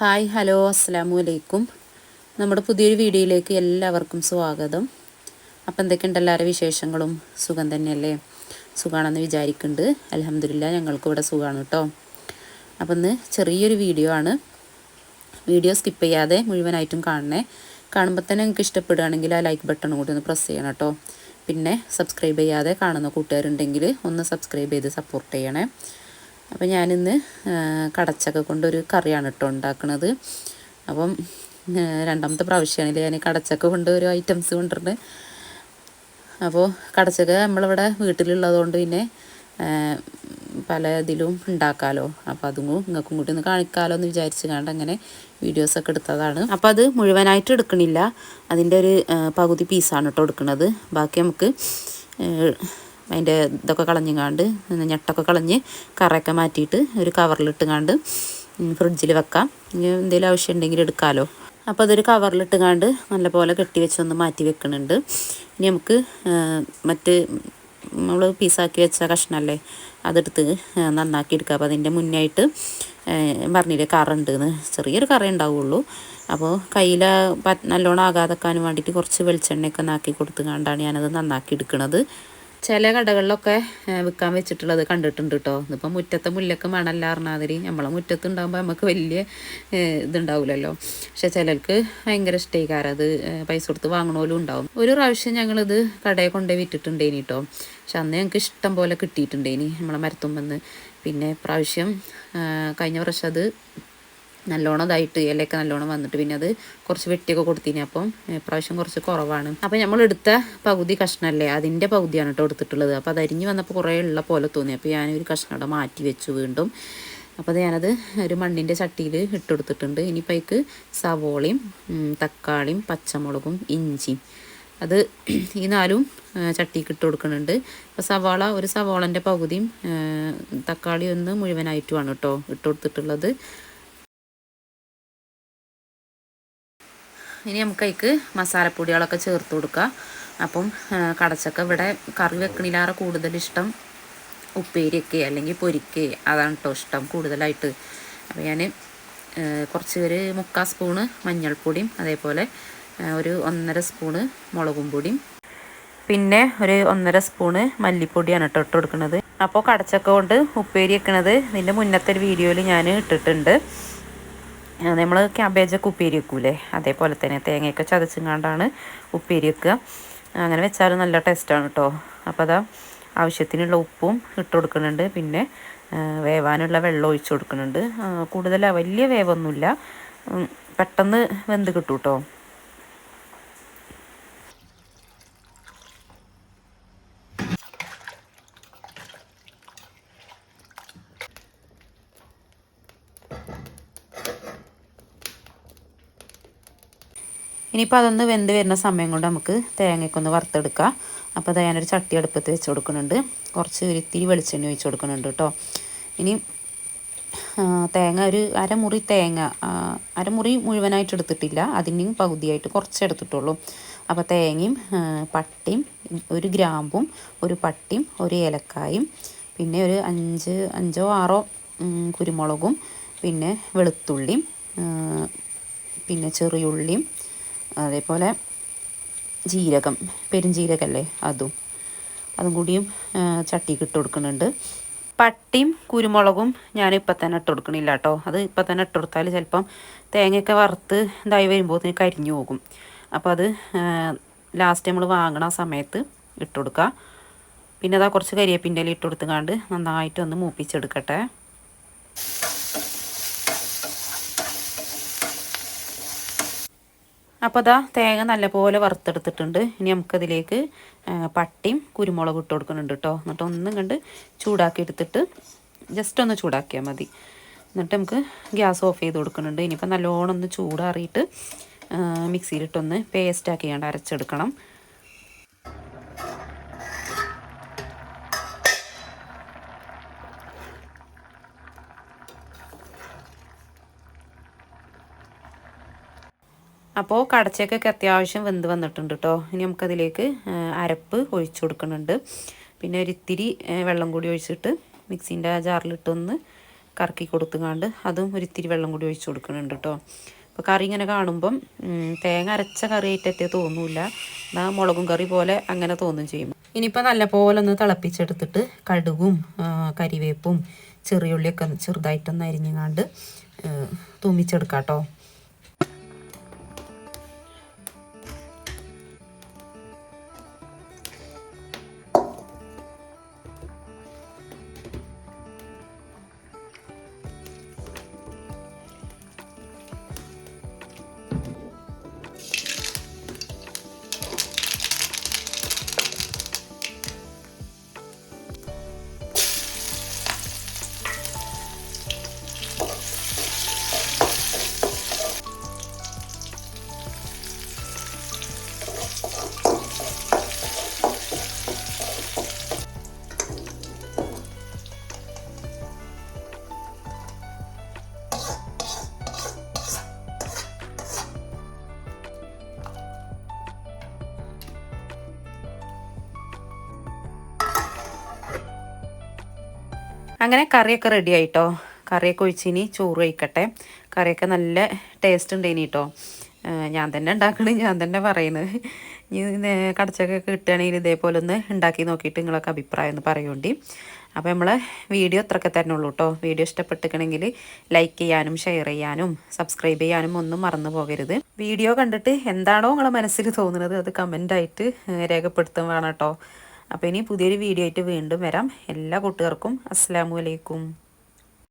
Hi hello അസ്സാം അലൈക്കും നമ്മുടെ പുതിയൊരു വീഡിയോയിലേക്ക് എല്ലാവർക്കും സ്വാഗതം. അപ്പം എന്തൊക്കെയുണ്ട് എല്ലാവരുടെ വിശേഷങ്ങളും? സുഖം തന്നെയല്ലേ? സുഖമാണെന്ന് വിചാരിക്കുന്നുണ്ട്. അലഹമില്ല ഞങ്ങൾക്കിവിടെ സുഖമാണ് കേട്ടോ. അപ്പം ഇന്ന് ചെറിയൊരു വീഡിയോ ആണ്. വീഡിയോ സ്കിപ്പ് ചെയ്യാതെ മുഴുവനായിട്ടും കാണണേ. കാണുമ്പോൾ തന്നെ നിങ്ങൾക്ക് ഇഷ്ടപ്പെടുകയാണെങ്കിൽ ആ ലൈക്ക് ബട്ടൺ കൂടി ഒന്ന് പ്രസ് ചെയ്യണം കേട്ടോ. പിന്നെ സബ്സ്ക്രൈബ് ചെയ്യാതെ കാണുന്ന കൂട്ടുകാരുണ്ടെങ്കിൽ ഒന്ന് സബ്സ്ക്രൈബ് ചെയ്ത് സപ്പോർട്ട് ചെയ്യണേ. അപ്പോൾ ഞാനിന്ന് കടച്ചക്ക കൊണ്ടൊരു കറിയാണ് കേട്ടോ ഉണ്ടാക്കുന്നത് അപ്പം രണ്ടാമത്തെ പ്രാവശ്യമാണ് ഞാൻ കടച്ചക്ക കൊണ്ട് ഒരു ഐറ്റംസ് കൊണ്ടുവരുന്നത്. അപ്പോൾ കടച്ചക്ക നമ്മളിവിടെ വീട്ടിലുള്ളതുകൊണ്ട് പിന്നെ പല ഇതിലും ഉണ്ടാക്കാമല്ലോ അപ്പോൾ അതും നിങ്ങൾക്കും കൂടി ഒന്ന് കാണിക്കാമല്ലോ എന്ന് വിചാരിച്ച് കണ്ട് അങ്ങനെ വീഡിയോസൊക്കെ എടുത്തതാണ്. അപ്പോൾ അത് മുഴുവനായിട്ട് എടുക്കണില്ല. അതിന്റെ ഒരു പകുതി പീസാണ് കേട്ടോ എടുക്കുന്നത് ബാക്കി നമുക്ക് അതിന്റെ ഇതൊക്കെ കളഞ്ഞുങ്ങാണ്ട് ഞെട്ടൊക്കെ കളഞ്ഞ് കറയൊക്കെ മാറ്റിയിട്ട് ഒരു കവറിലിട്ടുങ്ങാണ്ട് ഫ്രിഡ്ജിൽ വെക്കാം. ഇനി എന്തെങ്കിലും ആവശ്യം ഉണ്ടെങ്കിൽ എടുക്കാമല്ലോ അപ്പോൾ അതൊരു കവറിലിട്ടുങ്ങാണ്ട് നല്ലപോലെ കെട്ടി വെച്ചൊന്ന് മാറ്റി വെക്കുന്നുണ്ട് ഇനി നമുക്ക് മറ്റ് നമ്മൾ പീസാക്കി വെച്ച കഷ്ണമല്ലേ അതെടുത്ത് നന്നാക്കി എടുക്കുക അപ്പോൾ അതിന്റെ മുന്നായിട്ട് പറഞ്ഞില്ലേ കറുണ്ട് എന്ന് ചെറിയൊരു കറ ഉണ്ടാവുള്ളൂ. അപ്പോൾ കയ്യിൽ നല്ലോണം ആകാതെക്കാനും വേണ്ടിയിട്ട് കുറച്ച് വെളിച്ചെണ്ണയൊക്കെ നാക്കി കൊടുത്തുകൊണ്ടാണ് ഞാനത് നന്നാക്കി എടുക്കുന്നത് ചില കടകളിലൊക്കെ വിൽക്കാൻ വെച്ചിട്ടുള്ളത് കണ്ടിട്ടുണ്ട് കേട്ടോ ഇതിപ്പോൾ മുറ്റത്തെ മുല്ലക്ക് മണല്ല അറിഞ്ഞാതിരി നമ്മളെ മുറ്റത്ത് ഉണ്ടാകുമ്പോൾ നമുക്ക് വലിയ ഇതുണ്ടാവില്ലല്ലോ പക്ഷെ ചിലർക്ക് ഭയങ്കര ഇഷ്ടമായിക്കാരം അത് പൈസ കൊടുത്ത് വാങ്ങണോലും ഉണ്ടാവും. ഒരു പ്രാവശ്യം ഞങ്ങളിത് കടയിൽ കൊണ്ടുപോയി വിറ്റിട്ടുണ്ടേനി കേട്ടോ പക്ഷെ അന്ന് ഞങ്ങൾക്ക് ഇഷ്ടം പോലെ കിട്ടിയിട്ടുണ്ടേനി നമ്മളെ മരത്തുമ്പെന്ന് പിന്നെ പ്രാവശ്യം കഴിഞ്ഞ വർഷം അത് നല്ലോണം ഇതായിട്ട് ഇലയൊക്കെ നല്ലോണം വന്നിട്ട് പിന്നെ അത് കുറച്ച് വെട്ടിയൊക്കെ കൊടുത്തിന്. അപ്പം പ്രാവശ്യം കുറച്ച് കുറവാണ്. അപ്പം നമ്മൾ എടുത്ത പകുതി കഷ്ണമല്ലേ അതിന്റെ പകുതിയാണ് കേട്ടോ എടുത്തിട്ടുള്ളത്. അപ്പോൾ അത് അരിഞ്ഞ് വന്നപ്പോൾ കുറേ ഉള്ള പോലെ തോന്നി. അപ്പോൾ ഞാനൊരു കഷ്ണം അവിടെ മാറ്റി വെച്ചു വീണ്ടും. അപ്പോൾ അത് ഞാനത് ഒരു മണ്ണിന്റെ ചട്ടിയിൽ ഇട്ടുകൊടുത്തിട്ടുണ്ട് ഇനിയിപ്പോൾ അതിക്ക് സവോളയും തക്കാളിയും പച്ചമുളകും ഇഞ്ചിയും. അത് ഈ നാലും ചട്ടിക്ക് ഇട്ട് കൊടുക്കുന്നുണ്ട്. അപ്പോൾ സവാള ഒരു സവാളന്റെ പകുതിയും തക്കാളി ഒന്ന് മുഴുവനായിട്ടുമാണ് കേട്ടോ ഇട്ട് കൊടുത്തിട്ടുള്ളത്. ഇനി നമുക്ക് അതിക്ക് മസാലപ്പൊടികളൊക്കെ ചേർത്ത് കൊടുക്കുക അപ്പം കടച്ചൊക്കെ ഇവിടെ കറി വെക്കണില്ലാറെ കൂടുതൽ ഇഷ്ടം ഉപ്പേരിയൊക്കെ അല്ലെങ്കിൽ പൊരിക്കേ. അതാണ് കേട്ടോ ഇഷ്ടം കൂടുതലായിട്ട്. അപ്പോൾ ഞാൻ കുറച്ച് ഒരു മുക്കാൽ സ്പൂണ് മഞ്ഞൾപ്പൊടിയും അതേപോലെ ഒരു ഒന്നര സ്പൂണ് മുളകും പൊടിയും. പിന്നെ ഒരു ഒന്നര സ്പൂണ് മല്ലിപ്പൊടിയാണ് കേട്ടോ ഇട്ട് കൊടുക്കുന്നത് അപ്പോൾ കടച്ചക്ക കൊണ്ട് ഉപ്പേരി വെക്കണത് ഇതിന്റെ മുന്നത്തെ ഒരു വീഡിയോയിൽ ഞാൻ ഇട്ടിട്ടുണ്ട്. നമ്മൾ ക്യാബേജൊക്കെ ഉപ്പേരി വെക്കൂലേ? അതേപോലെ തന്നെ തേങ്ങയൊക്കെ ചതച്ചുങ്ങാണ്ടാണ് ഉപ്പേരി വെക്കുക. അങ്ങനെ വെച്ചാൽ നല്ല ടേസ്റ്റാണ് കേട്ടോ അപ്പോൾ അതാ ആവശ്യത്തിനുള്ള ഉപ്പും ഇട്ട് കൊടുക്കുന്നുണ്ട്. പിന്നെ വേവാനുള്ള വെള്ളം ഒഴിച്ച് കൊടുക്കുന്നുണ്ട്. കൂടുതൽ വലിയ വേവൊന്നുമില്ല. പെട്ടെന്ന് വെന്ത് കിട്ടും കേട്ടോ ഇനിയിപ്പോൾ അതൊന്ന് വെന്ത് വരുന്ന സമയം കൊണ്ട് നമുക്ക് തേങ്ങയ്ക്കൊന്ന് വറുത്തെടുക്കാം. അപ്പോൾ അത് ഞാനൊരു ചട്ടി അടുപ്പത്ത് വെച്ച് കൊടുക്കുന്നുണ്ട്. കുറച്ച് ഒരു ഇത്തിരി വെളിച്ചെണ്ണ ഒഴിച്ച് കൊടുക്കുന്നുണ്ട് കേട്ടോ. ഇനി തേങ്ങ ഒരു അരമുറി തേങ്ങ അരമുറി മുഴുവനായിട്ട് എടുത്തിട്ടില്ല. അതിന്റെയും പകുതിയായിട്ട് കുറച്ച് എടുത്തിട്ടുള്ളൂ. അപ്പോൾ തേങ്ങയും പട്ടിയും ഒരു ഗ്രാമ്പും ഒരു പട്ടിയും ഒരു ഏലക്കായും പിന്നെ ഒരു അഞ്ച് അഞ്ചോ ആറോ കുരുമുളകും പിന്നെ വെളുത്തുള്ളിയും പിന്നെ ചെറിയുള്ളിയും അതേപോലെ ജീരകം പെരുംജീരകമല്ലേ അതും. അതും കൂടിയും ചട്ടിക്ക് ഇട്ട് കൊടുക്കുന്നുണ്ട്. പട്ടിയും കുരുമുളകും ഞാൻ ഇപ്പം തന്നെ ഇട്ട് കൊടുക്കണില്ല കേട്ടോ അത് ഇപ്പം തന്നെ ഇട്ട് കൊടുത്താൽ ചിലപ്പം തേങ്ങയൊക്കെ വറുത്ത് ഇതായി വരുമ്പോൾ കരിഞ്ഞു പോകും. അപ്പോൾ അത് ലാസ്റ്റ് നമ്മൾ വാങ്ങണ സമയത്ത് ഇട്ട് കൊടുക്കുക പിന്നെ അതാ കുറച്ച് കരിയേപ്പിന്റെ ഇല ഇട്ട് കൊടുത്തുകൊണ്ട് നന്നായിട്ട് ഒന്ന് മൂപ്പിച്ചെടുക്കട്ടെ. അപ്പോൾ അതാ തേങ്ങ നല്ലപോലെ വറുത്തെടുത്തിട്ടുണ്ട്. ഇനി നമുക്കതിലേക്ക് പട്ടിയും കുരുമുളകും ഇട്ട് കൊടുക്കുന്നുണ്ട് കേട്ടോ എന്നിട്ട് ഒന്നും കണ്ട് ചൂടാക്കി എടുത്തിട്ട് ജസ്റ്റ് ഒന്ന് ചൂടാക്കിയാൽ മതി. എന്നിട്ട് നമുക്ക് ഗ്യാസ് ഓഫ് ചെയ്ത് കൊടുക്കുന്നുണ്ട്. ഇനിയിപ്പോൾ നല്ലോണം ഒന്ന് ചൂടാറിയിട്ട് മിക്സിയിലിട്ടൊന്ന് പേസ്റ്റാക്കി കണ്ട് അരച്ചെടുക്കണം. അപ്പോൾ കടച്ചക്കൊക്കെ അത്യാവശ്യം വെന്ത് വന്നിട്ടുണ്ട് കേട്ടോ ഇനി നമുക്കതിലേക്ക് അരപ്പ് ഒഴിച്ചു കൊടുക്കുന്നുണ്ട്. പിന്നെ ഒരിത്തിരി വെള്ളം കൂടി ഒഴിച്ചിട്ട് മിക്സിന്റെ ജാറിലിട്ടൊന്ന് കറക്കി കൊടുത്തുകാണ്ട് അതും ഒരിത്തിരി വെള്ളം കൂടി ഒഴിച്ചു കൊടുക്കുന്നുണ്ട് കേട്ടോ അപ്പോൾ കറി ഇങ്ങനെ കാണുമ്പം തേങ്ങ അരച്ച കറി ആയിട്ടേ തോന്നില്ല. എന്നാൽ മുളകും കറി പോലെ അങ്ങനെ തോന്നും ചെയ്യും ഇനിയിപ്പോൾ നല്ല പോലെ ഒന്ന് തിളപ്പിച്ചെടുത്തിട്ട് കടുകും കരിവേപ്പും ചെറിയുള്ളിയൊക്കെ ചെറുതായിട്ടൊന്ന് അരിഞ്ഞങ്ങാണ്ട് തൂമിച്ചെടുക്കാം കേട്ടോ അങ്ങനെ കറിയൊക്കെ റെഡി ആയിട്ടോ. കറിയൊക്കെ ഒഴിച്ചിനി ചോറ് കഴിക്കട്ടെ. കറിയൊക്കെ നല്ല ടേസ്റ്റ് ഉണ്ട് ഇനി കേട്ടോ ഞാൻ തന്നെ ഉണ്ടാക്കണേ ഞാൻ തന്നെ പറയുന്നത് ഇനി കടച്ചൊക്കെ കിട്ടുകയാണെങ്കിൽ ഇതേപോലെ ഒന്ന് ഉണ്ടാക്കി നോക്കിയിട്ട് നിങ്ങളൊക്കെ അഭിപ്രായം ഒന്ന് പറയുണ്ടി. അപ്പോൾ നമ്മളെ വീഡിയോ അത്രയൊക്കെ തന്നെ ഉള്ളൂ കേട്ടോ വീഡിയോ ഇഷ്ടപ്പെട്ടിരിക്കണമെങ്കിൽ ലൈക്ക് ചെയ്യാനും ഷെയർ ചെയ്യാനും സബ്സ്ക്രൈബ് ചെയ്യാനും ഒന്നും മറന്നു പോകരുത്. വീഡിയോ കണ്ടിട്ട് എന്താണോ നിങ്ങളെ മനസ്സിൽ തോന്നുന്നത് അത് കമന്റായിട്ട് രേഖപ്പെടുത്തും വേണം കേട്ടോ അപ്പോൾ ഇനി പുതിയൊരു വീഡിയോ ആയിട്ട് വീണ്ടും വരാം. എല്ലാ കൂട്ടുകാർക്കും അസ്സാമു അലൈക്കും.